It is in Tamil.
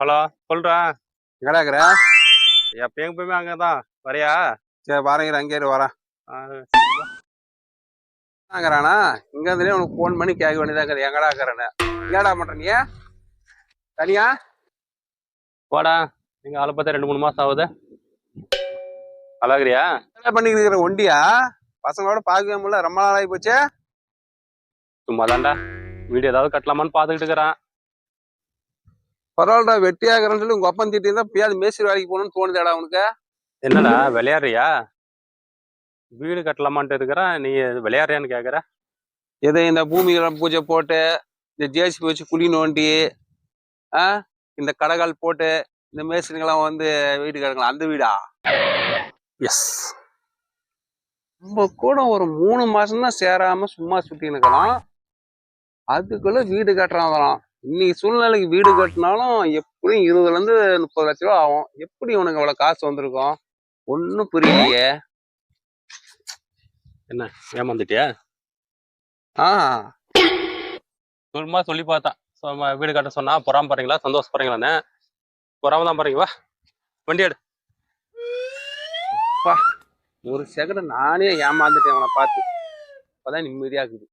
ஹலோ சொல்றா. எங்கடா இருக்கிற? எப்பயும் எப்பயுமே அங்கதான் வரையா? சரி பாருங்க அங்கே வரேன். இருக்கிறானா இங்க இருந்தே உனக்கு ஃபோன் பண்ணி கேட்க வேண்டியதா இருக்குது. எங்கடா இருக்கிறேன்னு. எங்கடா பண்ற நீ? தனியா? போடா நீங்க ஆளை பார்த்தா ரெண்டு மூணு மாசம் ஆகுது. அழகிரியா என்ன பண்ணிக்கிட்டு இருக்கிற? ஒண்டியா? பசங்களோட பார்க்கவே முடியல. ரொம்ப நாள் ஆகி போச்சு. சும்மா தான்டா வீடு ஏதாவது கட்டலாமான்னு பாத்துக்கிட்டு இருக்கிறான். பரவாயில்லடா வெட்டியாகிறேன்னு சொல்லி உங்க அப்பன் திட்டி இருந்தா மேஸ்திரி வேலைக்கு போகணும்னு தோணுதேடா உனக்கு. என்னடா விளையாடுறியா? வீடு கட்டலாமான்ட்டு இருக்கிறான் நீ விளையாடுறியான்னு கேக்குற? எது இந்த பூமிகளை பூஜை போட்டு இந்த ஜேசிபி வச்சு குழி நோண்டி ஆ இந்த கடைகால் போட்டு இந்த மேஸ்திரிங்கெல்லாம் வந்து வீடு கிடக்கலாம் அந்த வீடா? எஸ் நம்ம கூட ஒரு மூணு மாசம் தான் சேராம சும்மா சுத்தி இருக்கலாம். அதுக்குள்ள வீடு கட்டுறாங்களாம். இன்னைக்கு சூழ்நிலைக்கு வீடு கட்டினாலும் எப்படியும் இருபதுல இருந்து முப்பது லட்ச ரூபா ஆகும். எப்படி உனக்கு இவ்வளவு காசு வந்திருக்கும்? ஒன்னும் புரியலையே. என்ன ஏமாந்துட்டியா? ஆ. சும்மா சொல்லி பார்த்தான். சும்மா வீடு கட்ட சொன்னா பொறாம பாருங்களா சந்தோஷப்படுறீங்களான்னு. பொறாம தான் பாருங்க வா. வண்டி எடு. ஒரு செகண்ட் நானே ஏமாந்துட்டேன் அவனை பார்த்து. அப்பதான் நிம்மதியா இருக்குது.